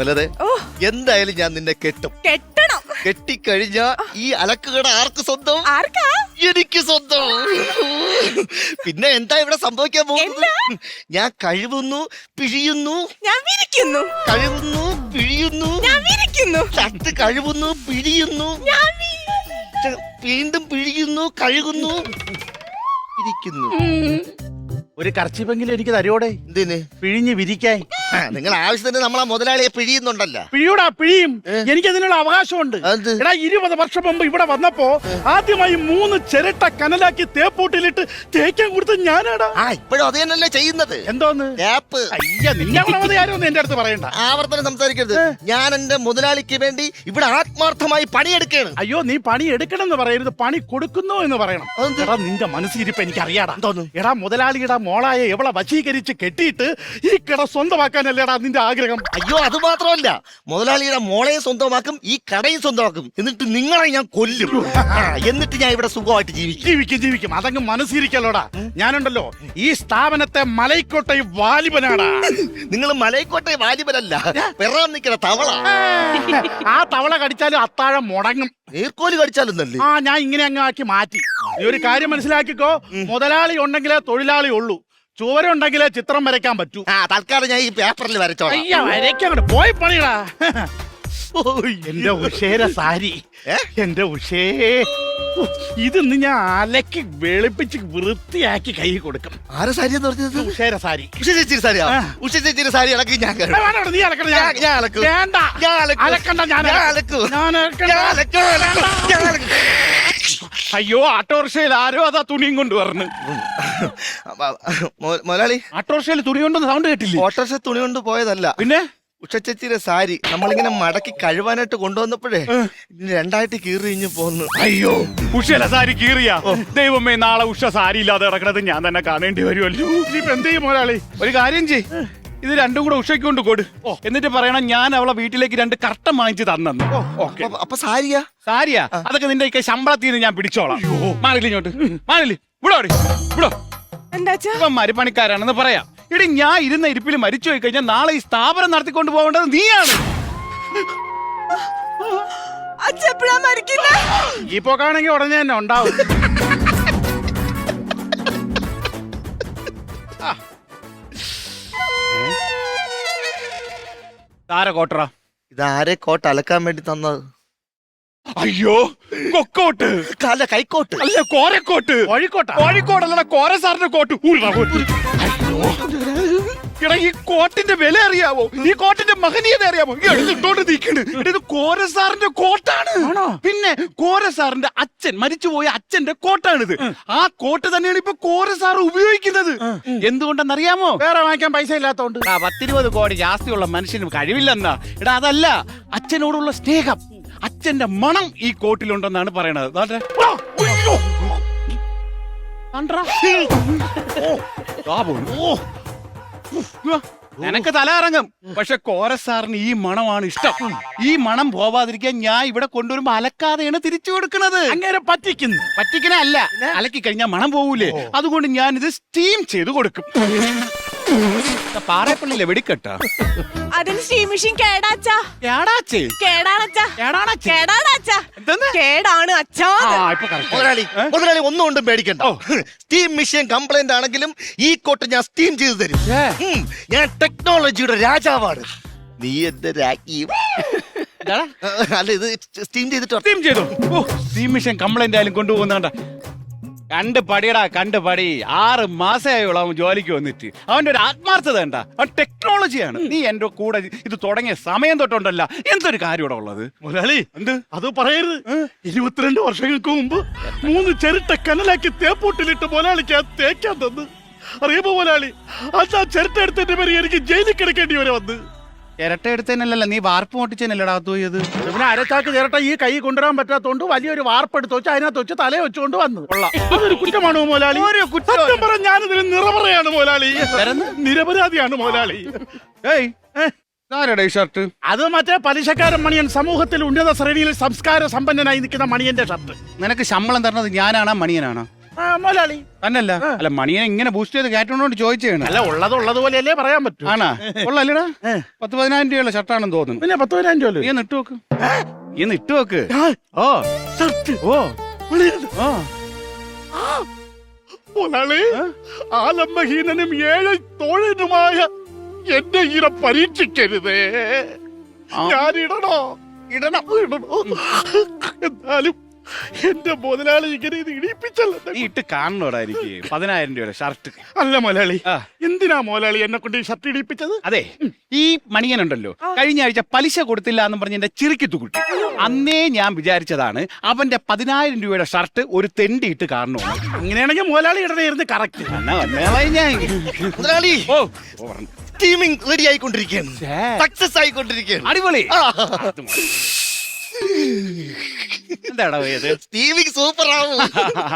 അല്ലതെ എന്തായാലും ഞാൻ നിന്നെ കെട്ടും. കെട്ടണം. കെട്ടിക്കഴിഞ്ഞ ഈ അലക്കുകട ആർക്ക് സ്വന്തം? ആർക്കാ? എനിക്ക് സ്വന്തം. പിന്നെ എന്താ ഇവിടെ സംഭവിക്കാൻ പോകുന്നത്? ഞാൻ കഴിവുന്നു പിഴിയുന്നു. ഞാൻ വിരിക്കുന്നു. കഴിവുന്നു പിഴിയുന്നു. ഞാൻ വിരിക്കുന്നു. ചത്ത് കഴിവുന്നു പിഴിയുന്നു. ഞാൻ വീണ്ടും പിഴിയുന്നു കഴുകുന്നു. ഇരിക്കുന്നു. ഒരു കർച്ചിപ്പെങ്കിലും എനിക്ക് തരുവോടെ? എന്തിന്? പിഴിഞ്ഞ് വിരിക്കാൻ ആ, നിങ്ങൾ ആവശ്യത്തിന് നമ്മളെ മുതലാളിയെ പിഴിയുന്നുണ്ടല്ല. പിഴിയൂടാ പിഴിയും. എനിക്ക് അതിനുള്ള അവകാശമുണ്ട്. എടാ ഇരുപത് വർഷം മുമ്പ് ഇവിടെ വന്നപ്പോ ആദ്യമായി മൂന്ന് ചിരട്ട കനലാക്കി തേപ്പൂട്ടിലിട്ട് തേക്കാൻ കൊടുത്ത ഞാനാടാ. ആ ഇപ്പോഴും അത് തന്നെയല്ലേ ചെയ്യുന്നത്. എന്തോന്ന്? ആപ്പ് അയ്യ നിന്നെ അവിടെ ആരും എന്റെ അടുത്ത് പറയണ്ട. ആവർത്തനം സംസാരിക്കരുത്. ഞാൻ എന്റെ മുതലാളിക്ക് വേണ്ടി ഇവിടെ ആത്മാർത്ഥമായി പണിയെടുക്കുകയാണ്. അയ്യോ നീ പണി എടുക്കണം എന്ന് പറയരുത്. പണി കൊടുക്കുന്നു എന്ന് പറയണം? എടാ നിന്റെ മനസ്സിരിപ്പ് എനിക്ക് അറിയാടാ എന്തോന്ന്? എടാ മുതലാളിയുടെ മോളായ എവളെ വശീകരിച്ച് കെട്ടിയിട്ട് ഈ കിട സ്വന്തമാക്കാനല്ലേടാ നിന്റെ ആഗ്രഹം? അയ്യോ അത് മാത്രമല്ല. മുതലാളിയുടെ മോളെയും സ്വന്തമാക്കും ഈ കടയും സ്വന്തമാക്കും. എന്നിട്ട് നിങ്ങളെ ഞാൻ കൊല്ലും. എന്നിട്ട് ഞാൻ ഇവിടെ സുഖമായിട്ട് ജീവിക്കും. ജീവിക്കും ജീവിക്കും. അതങ്ങ് മനസ്സിരിക്കല്ലോടാ ഞാനുണ്ടല്ലോ ഈ സ്ഥാപനത്തെ മലൈക്കോട്ടെ വാലിബനാടാ. നിങ്ങൾ മലയക്കോട്ടെ വാലിബനല്ല പെറാൻ നിൽക്കുന്ന തവള. ആ തവള കടിച്ചാലും അത്താഴം മുടങ്ങും. ഏർക്കോൽ കടിച്ചാലും നല്ല ആ ഞാൻ ഇങ്ങനെ അങ്ങ് ആക്കി മാറ്റി. ഈ ഒരു കാര്യം മനസ്സിലാക്കിക്കോ. മുതലാളി ഉണ്ടെങ്കിലേ തൊഴിലാളി ഉള്ളൂ. ചുവരുണ്ടെങ്കിലേ ചിത്രം വരയ്ക്കാൻ പറ്റൂ ആ തൽക്കാലം ഞാൻ ഈ പേപ്പറിൽ വരച്ചോ അയ്യ വരയ്ക്കാൻ പോയി പണിടാ. എന്റെ ഉഷേര സാരി? എന്റെ ഉഷേ ഇതൊന്ന് ഞാൻ അലക്കി വെളുപ്പിച്ച് വൃത്തിയാക്കി കൈ കൊടുക്കും ആരെ സാരി എന്ന് പറഞ്ഞത് ഉഷേര സാരി ഉഷ സാരി സാരിയാ. ഉഷ സാരി ഇളക്കി ഞാൻ നീ അലക്കണം ഞാൻ അലക്കും. വേണ്ട ഞാൻ അലക്കും. അലക്കണ്ട ഞാൻ ഞാൻ അലക്കും. ഞാൻ അലക്കും, അലക്കും, ഞാൻ അലക്കും. അയ്യോ ആട്ടോറിക്ഷയിൽ ആരോ അതാ തുണിയും കൊണ്ട് പറഞ്ഞു മുതലാളി ആട്ടോറിക്ഷയിൽ തുണി കൊണ്ട് സൗണ്ട് കേട്ടില്ലേ? ഓട്ടോറിക്ഷ തുണി കൊണ്ട് പോയതല്ല. പിന്നെ? ഉഷ ചേച്ചിയുടെ സാരി നമ്മളിങ്ങനെ മടക്കി കഴുവാനായിട്ട് കൊണ്ടുവന്നപ്പോഴേ രണ്ടായിട്ട് കീറിഞ്ഞു പോന്നു. അയ്യോ ഉഷല സാരി കീറിയാ. ദൈവമേ നാളെ ഉഷ സാരി ഇല്ലാതെ കിടക്കണത് ഞാൻ തന്നെ കാണേണ്ടി വരുമല്ലോ. ഇനിയിപ്പോ എന്ത് ചെയ്യും മുതലാളി ഒരു കാര്യം ചെയ് ഇത് രണ്ടും കൂടെ ഉഷയ്ക്ക് കൊണ്ട് കൊടു. എന്നിട്ട് പറയണം ഞാൻ അവളെ വീട്ടിലേക്ക് രണ്ട് കർട്ടൻ വാങ്ങിച്ച് തന്നെന്ന്. ഓക്കെ. അപ്പൊ- അപ്പൊ സാരിയാ? സാരിയാ? അതൊക്കെ നിന്റെ ഒക്കെ ശമ്പളത്തിൽ നിന്ന് ഞാൻ പിടിച്ചോളാം. മാറില്ല ഇങ്ങോട്ട്? മാറില്ല ഇവിടെ ഓടി ഇവിടെ എന്താച്ചാ ഇവന്മാര് പണിക്കാരാണെന്ന് പറയാം. ഇടി ഞാൻ ഇരുന്ന ഇരിപ്പിൽ മരിച്ചു പോയി കഴിഞ്ഞാൽ നാളെ ഈ സ്ഥാപനം നടത്തിക്കൊണ്ട് പോകേണ്ടത് നീയാണ്. അച്ഛ എപ്പോഴാ മരിക്കുന്നേ? ഈ പോക്കാണെങ്കിൽ ഉടനെ തന്നെ ഉണ്ടാവും. താര കോട്ടറ? ഇതാരെ കോട്ട് അലക്കാൻ വേണ്ടി തന്നത്? അയ്യോ കൊക്കോട്ട്. കാല കൈക്കോട്ട്. അല്ല കോരക്കോട്ട്. കോഴിക്കോട്ടാ കോഴിക്കോടല്ലടാ കോര സാറിന്റെ കോട്ട്. ഊരിടാ കോട്ട്. അയ്യോ. എടാ ഈ കോട്ടിന്റെ വില അറിയാവോ? ഈ കോട്ടിന്റെ മഹനീയത അറിയാമോ ഈ എടുത്തിട്ടോണ്ട് നിൽക്കണ് എടാ, ഇത് കോര സാറിന്റെ കോട്ടാണ് പിന്നെ കോര സാറിന്റെ അച്ഛൻ മരിച്ചുപോയ അച്ഛന്റെ കോട്ടാണിത്. ആ കോട്ട് തന്നെയാണ് ഇപ്പൊ കോര സാർ ഉപയോഗിക്കുന്നത് എന്തുകൊണ്ടെന്നറിയാമോ? വേറെ വാങ്ങിക്കാൻ പൈസ ഇല്ലാത്തോണ്ട്. ആ പത്തിരുപത് കോടി ജാസ്തിയുള്ള മനുഷ്യനും കഴിവില്ലെന്നാ. എടാ അതല്ല അച്ഛനോടുള്ള സ്നേഹം അച്ഛന്റെ മണം ഈ കോട്ടിലുണ്ടെന്നാണ് പറയണത്? ഓ. നിനക്ക് തല ഇറങ്ങും പക്ഷെ കോരസാറിന് ഈ മണമാണ് ഇഷ്ടം. ഈ മണം പോവാതിരിക്കാൻ ഞാൻ ഇവിടെ കൊണ്ടുവരുമ്പോ അലക്കാതെയാണ് തിരിച്ചു കൊടുക്കുന്നത്. അങ്ങനെ പറ്റിക്കുന്നു. പറ്റിക്കണ അല്ല. അലക്കി കഴിഞ്ഞാൽ മണം പോവൂലേ? അതുകൊണ്ട് ഞാൻ ഇത് സ്റ്റീം ചെയ്ത് കൊടുക്കും. പാറയപ്പള്ളിയിലെ വെടിക്കെട്ട. അതിന് സ്റ്റീം മെഷീൻ കേടാച്ചാ. കേടാച്ചേ? കേടാണച്ചാ. ഏടാണച്ചേ കേടാണച്ചാ. എന്തെന്ന്? കേടാണ് അച്ഛാ. ആ ഇപ്പൊ correct. മുതലാളി മുതലാളി ഒന്നും കൊണ്ടും പേടിക്കണ്ട. സ്റ്റീം മെഷീൻ കംപ്ലൈന്റ് ആണെങ്കിലും ഈ കോട്ട് ഞാൻ സ്റ്റീം ചെയ്തു തരും. ഏ. ഉം, ഞാൻ ടെക്നോളജിയുടെ രാജാവാണ്. നീ എന്റെ രാജ്ഞിയും എന്താടാ? അല്ല ഇത് സ്റ്റീം ചെയ്തിട്ട്. സ്റ്റീം ചെയ്തു? ഓ സ്റ്റീം മെഷീൻ കംപ്ലൈന്റ് ആയാലും കൊണ്ടുപോകുന്നണ്ട കണ്ട് പടിയടാ കണ്ട് പടി. ആറ് മാസമായുള്ള അവൻ ജോലിക്ക് വന്നിട്ട്. അവന്റെ ഒരു ആത്മാർത്ഥത ഉണ്ടാ അവൻ ടെക്നോളജിയാണ് നീ എന്റെ കൂടെ ഇത് തുടങ്ങിയ സമയം തൊട്ടുണ്ടല്ല. എന്തൊരു കാര്യം ഇവിടെ ഉള്ളത്? മുതലാളി എന്ത്? അത് പറയരുത്. ഇരുപത്തിരണ്ട് വർഷങ്ങൾക്ക് മുമ്പ് മൂന്ന് ചിരട്ട കനലാക്കി തേപ്പൂട്ടിലിട്ട് മുതലാളിക്ക് തേക്കാൻ തന്ന്. അറിയുമ്പോ മുതലാളി? അന്ന് ആ ചിരട്ട എടുത്തതിന്റെ പേര് എനിക്ക് ജയിലിൽ കിടക്കേണ്ടി വരെ വന്ന്. ഇരട്ട എടുത്തതിനല്ലല്ലോ നീ വാർപ്പ് പൊട്ടിച്ചതിനല്ലടാ തോയത് പിന്നെ അരച്ചാക്ക് ചിരട്ട ഈ കൈ കൊണ്ടുവരാൻ പറ്റാത്തോണ്ട് വലിയൊരു വാർപ്പ് എടുത്തു വെച്ച് അതിനകത്ത് വെച്ച് തലയെ വെച്ചുകൊണ്ട് വന്നു അതൊരു കുറ്റമാണോ മുതലാളി ഒരു സത്യം പറഞ്ഞ ഞാനിതിന് നിറപറയാണ് മുതലാളി നിരപരാധിയാണ് മോലാളി. ഏയ് ആരാടാ ഈ ഷർട്ട്? അത് മറ്റേ പലിശക്കാരൻ മണിയൻ സമൂഹത്തിൽ ഉന്നത ശ്രേണിയിൽ സംസ്കാര സമ്പന്നനായി നിൽക്കുന്ന മണിയന്റെ ഷർട്ട്. നിനക്ക് ശമ്പളം തരുന്നത് ഞാനാണോ മണിയനാണോ? മുതലാളി തന്നല്ല അല്ല മണിയെ ഇങ്ങനെ ബൂസ്റ്റ് ചെയ്ത് കയറ്റണോണ്ട് ചോദിച്ചാണ് അല്ല ഉള്ളത് ഉള്ളത് പോലെയല്ലേ പറയാൻ പറ്റൂ. ആണാ? ഉള്ളല്ലേടാ. പത്ത് പതിനായിരം രൂപയുള്ള ഷർട്ടാണെന്ന് തോന്നുന്നു. പിന്നെ പത്ത് പതിനായിരം രൂപ നീ ഇട്ട് നോക്ക്. നീ ഇട്ട് നോക്ക്. ഓ. ഷർട്ട്. ഓ. ഓ മുതലാളി ആലംബഹീനനും ഏഴ് തോഴനുമായ എന്നെ ഇങ്ങനെ പരീക്ഷിക്കരുതേ. ഞാൻ ഇടണോ. ഇടണം? ഇടണോ എന്നാലും എന്റെ മുതലാളി ഇങ്ങനെ ഇത് ഇടിപ്പിച്ചല്ലോ. ഇട്ട് കാണണോടാ എനിക്ക് പതിനായിരം രൂപയുടെ ഷർട്ട്. അല്ല മുതലാളി ആ. എന്തിനാ മുതലാളി എന്നെ കൊണ്ട് ഈ ഷർട്ട് ഇടിപ്പിച്ചത്? അതെ ഈ മണിയനുണ്ടല്ലോ കഴിഞ്ഞ ആഴ്ച പലിശ കൊടുത്തില്ല എന്ന് പറഞ്ഞ് എന്റെ ചിറുക്കി തുകുട്ടി അന്നേ ഞാൻ വിചാരിച്ചതാണ് അവന്റെ പതിനായിരം രൂപയുടെ ഷർട്ട് ഒരു തെണ്ടിയിട്ട് കാണണോ. അങ്ങനെയാണെങ്കിൽ മുതലാളി ഇടണായിരുന്നു കറക്റ്റ്. എന്നാ വന്നേളായി ഞാൻ. മുതലാളി ഓ ഓ, പറഞ്ഞു. ടീമിംഗ് റെഡി ആയിക്കൊണ്ടിരിക്കുകയാണ്. ഛേ. സക്സസ് ആയിക്കൊണ്ടിരിക്കുകയാണ്. അടിപൊളി. ആ. അത് മതി. എന്താടാ ഇത്? സൂപ്പർ ആവും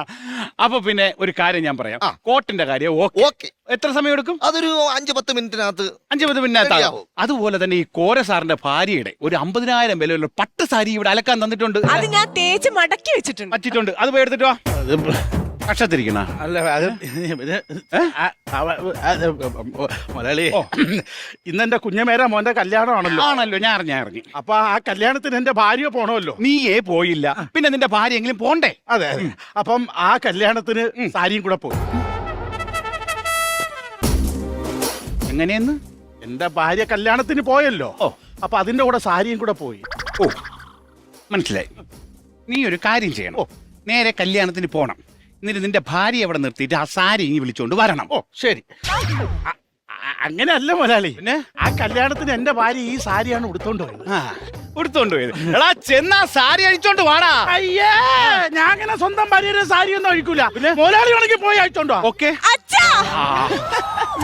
അപ്പൊ പിന്നെ ഒരു കാര്യം ഞാൻ പറയാം. കോട്ടിന്റെ കാര്യം ഓക്കെ. ഓക്കെ. എത്ര സമയം എടുക്കും? അതൊരു അഞ്ചു പത്ത് മിനിറ്റിനകത്ത് അഞ്ചു പത്ത് മിനിറ്റിനകത്ത് അതുപോലെ തന്നെ ഈ കോര സാറിന്റെ ഭാര്യയുടെ ഒരു അമ്പതിനായിരം വിലയുള്ള പട്ട് സാരി ഇവിടെ അലക്കാൻ തന്നിട്ടുണ്ട്. അത് ഞാൻ തേച്ച് മടക്കി വെച്ചിട്ടുണ്ട്. വെച്ചിട്ടുണ്ട് അത് പോയി എടുത്തിട്ട് വാ കക്ഷത്തിരിക്കണ അല്ല അത് ഇത് ആ, അവ- അത് മുതലാളി ഇന്നെന്റെ കുഞ്ഞമേര മോന്റെ കല്യാണമാണല്ലോ. ആണല്ലോ ഞാൻ അറിഞ്ഞ ഇറങ്ങി അപ്പൊ ആ കല്യാണത്തിന് എന്റെ ഭാര്യ പോണമല്ലോ. നീയേ പോയില്ല. പിന്നെ നിന്റെ ഭാര്യ എങ്കിലും പോണ്ടേ? അതെ അതെ. അപ്പം ആ കല്യാണത്തിന് സാരിയും കൂടെ പോയി. എങ്ങനെയെന്ന്? എന്റെ ഭാര്യ കല്യാണത്തിന് പോയല്ലോ. ഓ. അപ്പൊ അതിന്റെ കൂടെ സാരിയും കൂടെ പോയി. ഓ. മനസ്സിലായി. നീ ഒരു കാര്യം ചെയ്യണം. നേരെ കല്യാണത്തിന് പോണം. എന്നിട്ട് നിന്റെ ഭാര്യ അവിടെ നിർത്തിയിട്ട് ആ സാരി ഇനി വിളിച്ചോണ്ട് വരണം. ഓ ശരി. അങ്ങനെയല്ല മുതലാളി. പിന്നെ? ആ കല്യാണത്തിന് എന്റെ ഭാര്യ ഈ സാരിയാണ് ഉടുത്തോണ്ട് പോയത്. ഉടുത്തോണ്ട് പോയത്. എടാ ചെന്നാ സാരി അഴിച്ചോണ്ട് വാടാ. അയ്യേ ഞാൻ അങ്ങനെ സ്വന്തം ഭാര്യയുടെ സാരി ഒന്നും അഴിക്കൂല മുതലാളി ഉണക്കി പോയി അഴിച്ചോണ്ടോ ഓക്കെ.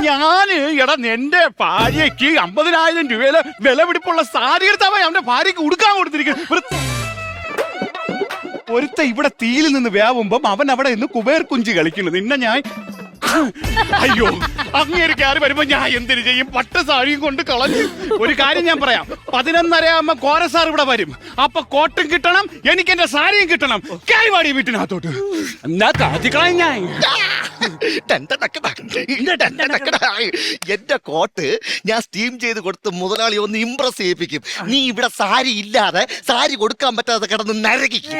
ഞാൻ എടാ എന്റെ ഭാര്യക്ക് അമ്പതിനായിരം രൂപയിലെ വില പിടിപ്പുള്ള സാരി എടുത്താ അവന്റെ ഭാര്യക്ക് ഉടുക്കാൻ കൊടുത്തിരിക്കുന്നു. ഒരുത്ത ഇവിടെ തീയിൽ നിന്ന് വ്യാവുമ്പം അവൻ അവിടെ നിന്ന് കുബേർ കുഞ്ചി കളിക്കുന്നു. നിന്നെ ഞാൻ അയ്യോ അങ്ങേര് കയറി വരുമ്പോ ഞാൻ എന്തിനു ചെയ്യും? പട്ട സാരിയും കൊണ്ട് കളഞ്ഞു ഒരു കാര്യം ഞാൻ പറയാം. പതിനൊന്നര ആകുമ്പോ കോരസാർ ഇവിടെ വരും. അപ്പൊ കോട്ടും കിട്ടണം എനിക്ക് എന്റെ സാരിയും കിട്ടണം. കയറി വാടി വീട്ടിനകത്തോട്ട്. എന്നാ കാത്തിക്കളാ ഞാൻ. എന്റെ കോട്ട് ഞാൻ സ്റ്റീം ചെയ്ത് കൊടുത്ത് മുതലാളി ഒന്ന് ഇംപ്രസ് ചെയ്യിപ്പിക്കും. നീ ഇവിടെ സാരി ഇല്ലാതെ സാരി കൊടുക്കാൻ പറ്റാതെ കിടന്ന് നരകിക്കും.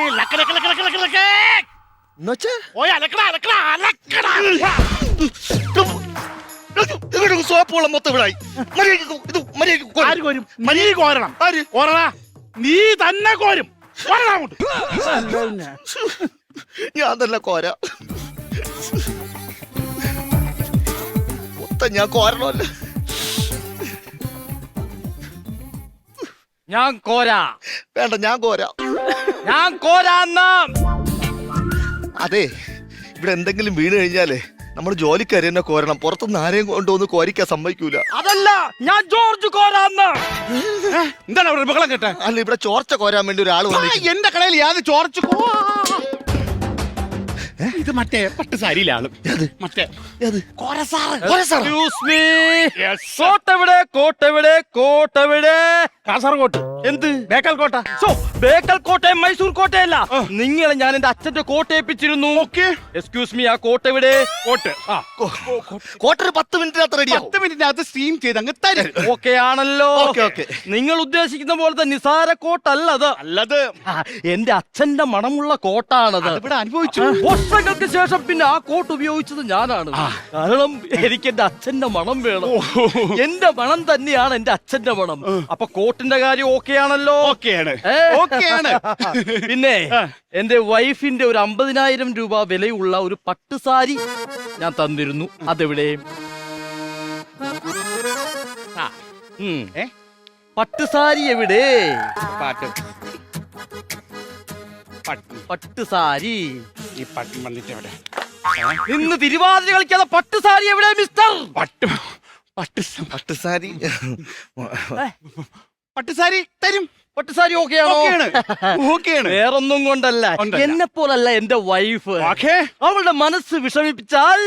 സോപ്പുള്ള മൊത്തം ഇവിടെ നീ കോരണം? കോറടാ നീ തന്നെ കോരും. ഞാൻ തന്നെ കോര. മൊത്തം ഞാൻ കോരണമല്ല. ഞാൻ കോരാ. വേണ്ട ഞാൻ കോരാ. ഞാൻ കോരാന്ന. അതെ ഇവിടെ എന്തെങ്കിലും വീണ് കഴിഞ്ഞാലേ നമ്മൾ ജോലിക്കാരി തന്നെ കോരണം. പുറത്തുനിന്ന് ആരെയും കൊണ്ടുവന്ന് കോരിക്കാൻ സമ്മതിക്കൂല. അതല്ല ഞാൻ ജോർജ് കോരാന്ന്. എന്താണ് അവിടെ ബഹളം കേട്ടെ? അല്ല ഇവിടെ ചോർച്ച കോരാൻ വേണ്ടി ഒരാൾ വന്നു എന്റെ കടയിൽ യാത് ചോർച്ച ഇത് മറ്റേ പട്ട് സാരിയിലാണ് മറ്റേ. കോട്ടെവിടെ കോട്ടെവിടെ കോട്ടെവിടെ? കാസർഗോട്ട്. എന്ത്? ബേക്കൽ കോട്ട സോ ബേക്കൽ കോട്ടയം മൈസൂർ കോട്ടയല്ല നിങ്ങളെ ഞാൻ എന്റെ അച്ഛന്റെ കോട്ടയിപ്പിച്ചിരുന്നു എക്സ്ക്യൂസ് മീ ആ കോട്ട് ആ. കോ- കോട്ടൊരു പത്ത് മിനിറ്റിനകത്ത് റെഡി പത്ത് മിനിറ്റിനകത്ത് സ്റ്റീം ചെയ്ത് അങ്ങ് തരും. ഓക്കെ ആണല്ലോ. ഓക്കേ ഓക്കേ നിങ്ങൾ ഉദ്ദേശിക്കുന്ന പോലത്തെ നിസാര കോട്ട അല്ല കോട്ടല്ലത്. അല്ലത്. അത് എന്റെ അച്ഛന്റെ മണമുള്ള കോട്ടാണത്. ഇവിടെ അനുഭവിച്ചു. വർഷങ്ങൾക്ക് ശേഷം പിന്നെ ആ കോട്ട ഉപയോഗിച്ചത് ഞാനാണ്. കാരണം എനിക്ക് എന്റെ അച്ഛന്റെ മണം വേണം. എന്റെ മണം തന്നെയാണ് എന്റെ അച്ഛന്റെ മണം. അപ്പൊ കോട്ടിന്റെ കാര്യം ഓക്കെ ആണല്ലോ ഓക്കെയാണ്. ഏ? ഓക്കെയാണ്. പിന്നെ എന്റെ വൈഫിന്റെ ഒരു അമ്പതിനായിരം രൂപ വിലയുള്ള ഒരു പട്ടുസാരി ഞാൻ തന്നിരുന്നു. അതെവിടെ? ആ, ഉം. ഏ? പട്ടുസാരി എവിടെ? പാട്ട്. പട്ട്. പട്ടുസാരി ഈ പട്ട് വന്നിട്ട് എവിടെ? ഇന്ന് തിരുവാതിര കളിക്കാതെ പട്ടുസാരി എവിടെ മിസ്റ്റർ? പട്ട് പട്ട് പട്ടുസാരി പട്ട് സാരി. പട്ടുസാരി തരും. പട്ടുസാരി ഓക്കെയാണോ? വേറൊന്നും കൊണ്ടല്ല. എന്നെ പോലല്ല എന്റെ വൈഫ് ഓക്കേ അവളുടെ മനസ്സ് വിഷമിപ്പിച്ചാൽ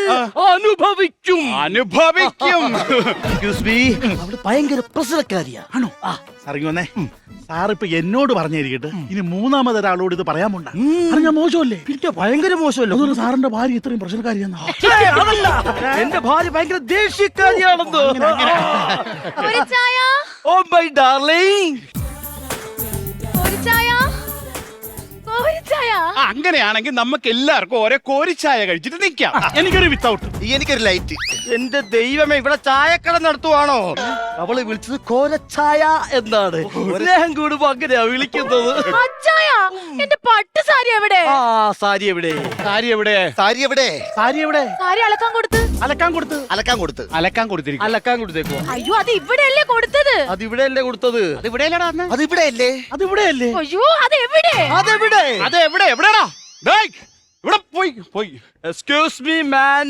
അനുഭവിക്കും. അനുഭവിക്കും. അവൾ ഭയങ്കര പ്രസവക്കാരിയാണോ അറിയുന്നേ സാറിപ്പോ വന്നേ. സാർ ഇപ്പൊ എന്നോട് പറഞ്ഞിരിക്കട്ടെ. ഇനി മൂന്നാമത് ഒരാളോട് ഇത് പറയാൻ പോണ്ട ഞാൻ മോശമല്ലേ? പിന്നെ ഭയങ്കര മോശമല്ലോ? അതൊരു സാറിന്റെ ഭാര്യ ഇത്രയും പ്രശ്നക്കാരിയെന്നാ എന്റെ ഭാര്യ ഭയങ്കര ദേഷ്യക്കാരിയാണെന്നോ. ഒരു ചായ ഓ മൈ ഡാർലിംഗ് ഒരു ചായ ആ, അങ്ങനെയാണെങ്കിൽ നമുക്ക് എല്ലാവർക്കും ഓരോ കോരിച്ചായ കഴിച്ചിട്ട് നിൽക്കാം. എനിക്കൊരു വിത്തൗട്ട് എനിക്കൊരു ലൈറ്റ് എന്റെ ദൈവമേ ഇവിടെ ചായക്കട നടത്തുവാണോ? അവൾ വിളിച്ചത് കോരച്ചായ എന്നാണ്. സ്നേഹം കൂടുമ്പോ അങ്ങനെയാ വിളിക്കുന്നത്. എന്റെ പട്ട് സാരി എവിടെ? ആ സാരി എവിടെ? സാരി എവിടെ? സാരി എവിടെ? സാരി എവിടെ? സാരി അലക്കാൻ കൊടുത്ത്. അലക്കാൻ കൊടുത്ത്. അലക്കാൻ കൊടുത്ത്. അലക്കാൻ കൊടുത്തിരിക്കും അലക്കാൻ കൊടുത്തേക്കോ അയ്യോ അത് ഇവിടെയല്ലേ കൊടുത്തത്? അത് ഇവിടെ അല്ലേ കൊടുത്തത്? അത് ഇവിടെ അല്ലേ അത് ഇവിടെയല്ലേ? അയ്യോ അത് എവിടെ? അത് എവിടെ അത് എവിടെ എവിടെടാ ഡേയ്, ഇവിടെ പോയി പോയി. എക്സ്ക്യൂസ് മീ മാൻ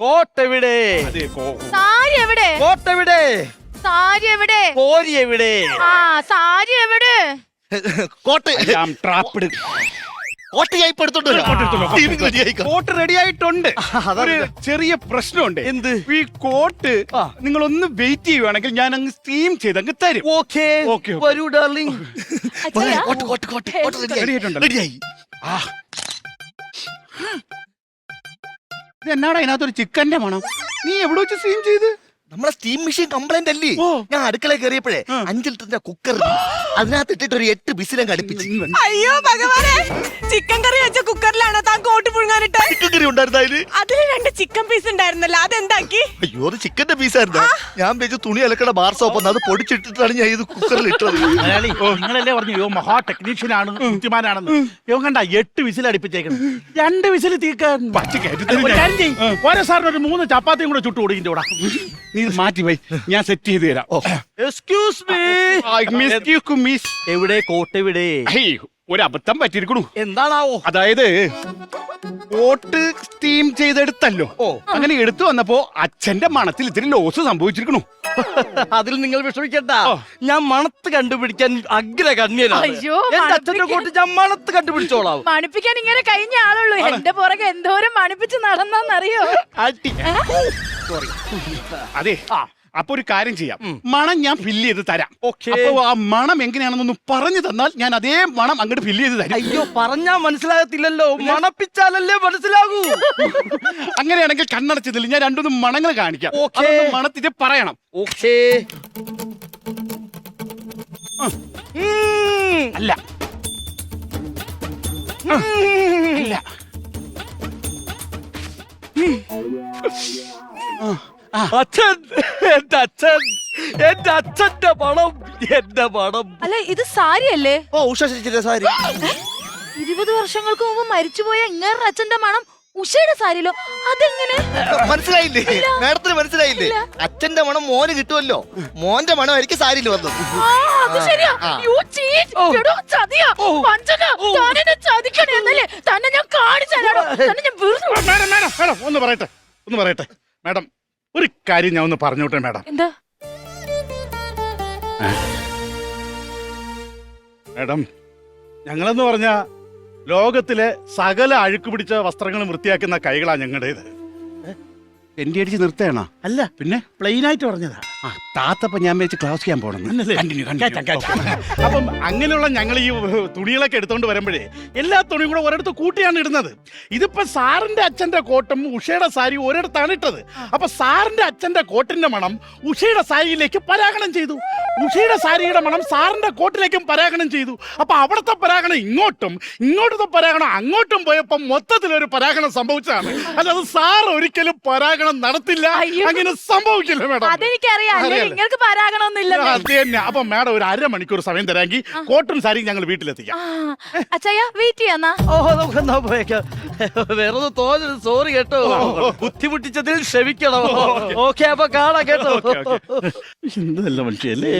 കോട്ട് എവിടെ അതെ കോ- സാരി എവിടെ കോട്ട്. എവിടെ സാരി എവിടെ കോരി എവിടെ ആ സാരി എവിടെ കോട്ട് കോട്ട് റെഡി ആയിട്ടുണ്ട്. ഒരു ചെറിയ പ്രശ്നമുണ്ട്. എന്ത്? ഈ കോട്ട് നിങ്ങൾ ഒന്ന് വെയിറ്റ് ചെയ്യുവാണെങ്കിൽ ഞാൻ അങ്ങ് സ്റ്റീം ചെയ്ത് അങ്ങ് തരും ഓക്കേ. വരൂ ഡാർലിംഗ് കോട്ട് കോട്ട് ആയി. ആ. ഇത് എന്നാടാ ഇതിനകത്തൊരു ചിക്കന്റെ മണം? നീ എവിടെ വെച്ച് സ്റ്റീം ചെയ്ത്? നമ്മളെ സ്റ്റീം മെഷീൻ കംപ്ലൈന്റ് അല്ലേ. ഞാൻ അടുക്കളയിൽ കയറിയപ്പോഴേ അഞ്ച് ലിറ്ററിന്റെ കുക്കർ അതിനകത്ത് ഇട്ടിട്ട് ഒരു എട്ട് ബിസിലും കടുപ്പിച്ച് അയ്യോ ഭഗവാനെ ചിക്കൻ കറി വെച്ച കുക്കറിലാണോ താൻ കോട്ട് പുഴുങ്ങാനിട്ട്? ചിക്കൻ കറി ഉണ്ടായിരുന്ന അതിൽ? അതിൽ രണ്ട് ചിക്കൻ പീസ് ഉണ്ടായിരുന്നല്ലോ അതെന്താക്കി? അയ്യോ അത് ചിക്കന്റെ പീസായിരുന്നു? ഞാൻ വെച്ച് തുണി അലക്കണ ബാർ സോപ്പ് അത് പൊടിച്ചിട്ടിട്ടാണ് ഞാൻ ഇത് കുക്കറിൽ ഇട്ടത്. മലയാളി നിങ്ങളല്ലേ പറഞ്ഞു യോ മഹാ ടെക്നീഷ്യൻ ആണ് ബുദ്ധിമാനാണെന്ന്. യോ കണ്ട എട്ട് വിസിൽ അടിപ്പിച്ചേക്കണം. രണ്ട് വിസിൽ തീക്കാൻ. ഓരോ സാറിന് ഒരു മൂന്ന് ചപ്പാത്തിയും കൂടെ ചുട്ടു കൊടുക്കിന്റെ കൂടെ. നീ മാറ്റി പോയി. ഞാൻ സെറ്റ് ചെയ്ത് തരാം. Excuse me. എവിടെ കോട്ട് എവിടെ? ഹേയ്, ഒരു അബദ്ധം പറ്റിയിരിക്കണു. എന്താണാവോ? അതായത് കോട്ട് സ്റ്റീം ചെയ്തെടുത്തല്ലോ. ഓ. അങ്ങനെ എടുത്തു വന്നപ്പോ അച്ഛന്റെ മണത്തിൽ ഇത്തിരി ലോസ് സംഭവിച്ചിരിക്കണു. അതിൽ നിങ്ങൾ വിഷമിക്കണ്ട. ഞാൻ മണത്ത് കണ്ടുപിടിക്കാൻ അഗ്ര അയ്യോ, എന്റെ അച്ഛന്റെ കോട്ട് ഞാൻ മണത്ത് കണ്ടുപിടിച്ചോളാം. മണിപ്പിക്കാൻ ഇങ്ങനെ കഴിഞ്ഞ ആളുള്ളൂ. എന്റെ പുറകെ എന്തോരം മണിപ്പിച്ച് നടന്നറിയോ അതെ സോറി അതെ. അപ്പൊ ഒരു കാര്യം ചെയ്യാം. മണം ഞാൻ ഫില്ല് ചെയ്ത് തരാം. ഓക്കേ. അപ്പൊ ആ മണം എങ്ങനെയാണെന്നൊന്ന് പറഞ്ഞു തന്നാൽ ഞാൻ അതേ മണം അങ്ങോട്ട് ഫില്ല് ചെയ്ത് തരാം. അയ്യോ പറഞ്ഞാ മനസ്സിലാകത്തില്ലല്ലോ. മണപ്പിച്ചാലല്ലേ മനസ്സിലാകൂ. അങ്ങനെയാണെങ്കിൽ കണ്ണടച്ചതിൽ ഞാൻ രണ്ടൊന്നും മണങ്ങൾ കാണിക്കാം. ഓക്കേ. അതൊന്ന് മണത്തിട്ട് പറയണം. ഓക്കേ. അല്ല. അല്ല. അച്ഛൻ എന്റെ അച്ഛൻ എന്റെ അച്ഛന്റെ മണം എന്റെ മണം അല്ല ഇത് സാരിയല്ലേ? ഓ ഉഷ ചേച്ചിയുടെ സാരി. ഇരുപത് വർഷങ്ങൾക്ക് മുമ്പ് മരിച്ചുപോയ ഇങ്ങേറെ അച്ഛന്റെ മണം ഉഷയുടെ സാരിയിലോ അതെങ്ങനെ? മനസ്സിലായില്ലേ? മാഡത്തിന് മനസ്സിലായില്ലേ? അച്ഛന്റെ മണം മോന് കിട്ടുമല്ലോ. മോന്റെ മണം എനിക്ക് സാരിയിൽ വന്നത് ആ, അത് ശരിയാ. ആ. You cheat. എടോ, ചതിയാ. ചതിക്കണേ എന്നല്ലേ? തന്നെ ഞാൻ കാണിച്ചു തരാടോ. തന്നെ ഞാൻ വെറുതെ വിടും. മാഡം മാഡം മാഡം ഒന്ന് പറയട്ടെ ഒന്ന് പറയട്ടെ. മാഡം ഒരു കാര്യം ഞാൻ ഒന്ന് പറഞ്ഞോട്ടെ മാഡം. എന്താ? മാഡം ഞങ്ങളെന്ന് പറഞ്ഞ ലോകത്തിലെ സകല അഴുക്ക് പിടിച്ച വസ്ത്രങ്ങളും വൃത്തിയാക്കുന്ന കൈകളാണ് ഞങ്ങളുടേത്. എന്റെ അടിച്ച് നിർത്തേണ? അല്ല പിന്നെ? പ്ലെയിൻ ആയിട്ട് പറഞ്ഞതാ. ആ താത്തപ്പ ഞാൻ വെച്ച് ക്ലാസ് ചെയ്യാൻ പോണെന്ന്. കണ്ടിന്യൂ. അപ്പം അങ്ങനെയുള്ള ഞങ്ങൾ ഈ തുണികളൊക്കെ എടുത്തോണ്ട് വരുമ്പോഴേ എല്ലാ തുണിയും കൂടെ ഒരിടത്ത് കൂട്ടിയാണ് ഇടുന്നത്. ഇതിപ്പോ സാറിന്റെ അച്ഛന്റെ കോട്ടും ഉഷയുടെ സാരി ഒരിടത്താണ് ഇട്ടത്. അപ്പൊ സാറിന്റെ അച്ഛന്റെ കോട്ടിന്റെ മണം ഉഷയുടെ സാരിയിലേക്ക് പരാഗണം ചെയ്തു. ഉഷയുടെ സാരിയുടെ മണം സാറിന്റെ കോട്ടിലേക്കും പരാഗണം ചെയ്തു. അപ്പൊ അവിടുത്തെ പരാഗണം ഇങ്ങോട്ടും ഇങ്ങോട്ടത്തെ പരാഗണം അങ്ങോട്ടും പോയപ്പോ മൊത്തത്തിലൊരു പരാഗണം സംഭവിച്ചതാണ്. അല്ലാതെ സാർ ഒരിക്കലും പരാഗണം നടത്തില്ല. അയ്യോ. അങ്ങനെ സംഭവിക്കില്ല മേഡം. അതെനിക്കറിയാം. അറിയാലോ. നിങ്ങൾക്ക് അത് തന്നെ. അപ്പൊ മാഡം ഒരു അരമണിക്കൂർ സമയം തരാങ്കി കോട്ടൺ സാരി ഞങ്ങൾ വീട്ടിലെത്തിക്കാം. അച്ചായ വെയിറ്റ് ചെയ്യാന്നാ ഓ നമുക്ക് എന്നാ പോയേക്കാം വേറെ ഒന്ന് തോന്നരുത്. സോറി കേട്ടോ. ബുദ്ധിമുട്ടിച്ചതിൽ ക്ഷമിക്കണം. ഓക്കെ അപ്പൊ കാണാം കേട്ടോ. Okay, okay. എന്തല്ല മനുഷ്യല്ലേ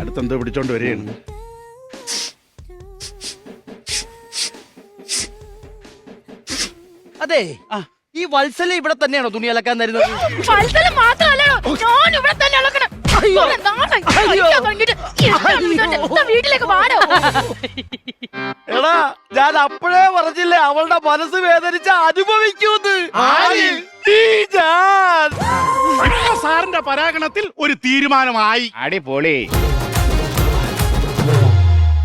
അടുത്തെന്തോ പിടിച്ചോണ്ട് വരികയാണ്. അതെ ഈ വത്സല ഇവിടെ തന്നെയാണോ തുണി അലക്കാൻ തരുന്നത്? വത്സല ഞാൻ ഇവിടെ തന്നെ വാടോ. എടാ ഞാൻ അപ്പോഴേ പറഞ്ഞില്ലേ അവളുടെ മനസ്സ് വേദനിച്ച് അനുഭവിക്കൂന്ന്. സാറിന്റെ പരാഗണത്തിൽ ഒരു തീരുമാനമായി. അടിപൊളി.